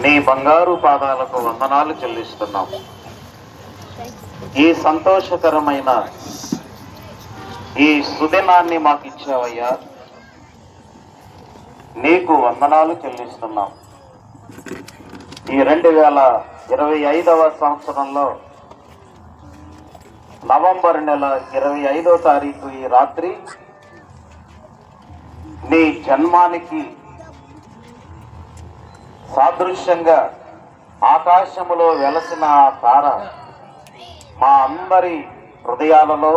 బంగారు పాదాలకు వందనాలు చెల్లిస్తున్నాం ఈ సంతోషకరమైన ఈ సుదినాన్ని మాకు ఇచ్చావయ్యా నీకు వందనాలు చెల్లిస్తున్నాం ఈ రెండు వేల ఇరవై ఐదవ సంవత్సరంలో నవంబర్ నెల ఇరవై ఐదో తారీఖు ఈ రాత్రి నీ జన్మానికి సాదృశ్యంగా ఆకాశములో వెలసిన ఆ తార మా అందరి హృదయాలలో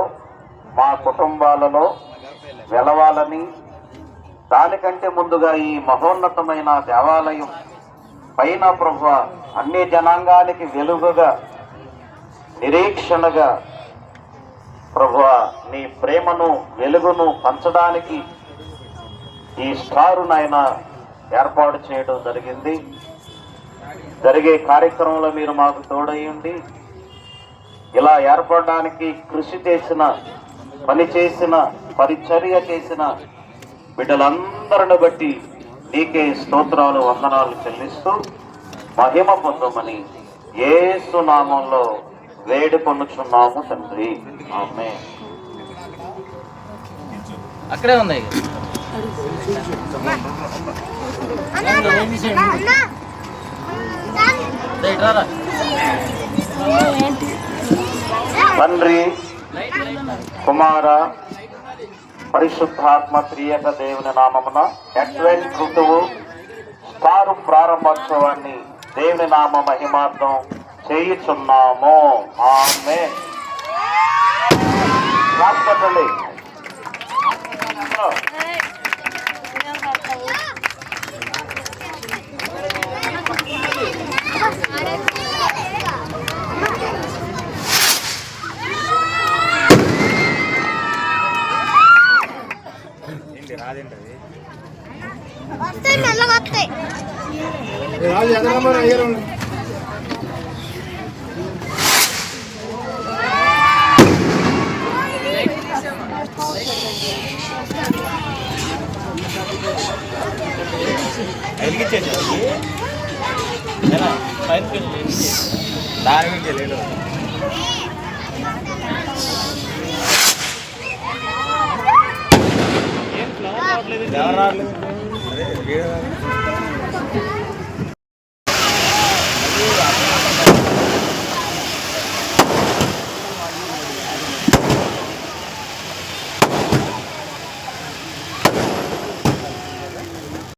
మా కుటుంబాలలో వెలవాలని దానికంటే ముందుగా ఈ మహోన్నతమైన దేవాలయం పైన ప్రభు అన్ని జనాంగానికి వెలుగుగా నిరీక్షణగా ప్రభు నీ ప్రేమను వెలుగును పంచడానికి ఈ స్టారు నాయన ఏర్పాటు చేయడం జరిగింది. జరిగే కార్యక్రమంలో మీరు మాకు తోడయ్యండి ఇలా ఏర్పడడానికి కృషి చేసిన పని చేసిన పరిచర్య చేసిన బిడ్డలందరిని బట్టి నీకే స్తోత్రాలు వందనాలు చెల్లిస్తూ మహిమ పొందమని ఏసునామంలో వేడి పొందుచున్నాము తండ్రి. ఆమె అక్కడే ఉన్నాయి. తండ్రి కుమార పరిశుద్ధాత్మ త్రియక దేవుని నామమున అడ్వెంట్ ఋతువు స్టారు ప్రారంభోత్సవాన్ని దేవుని నామ మహిమార్థం చేయుచున్నాము. ఆమె రాష్ట్రపతి వస్తాయి మెల్లగా వస్తాయి. దాని గురించి లేదు ఎవరు రావట్లేదు?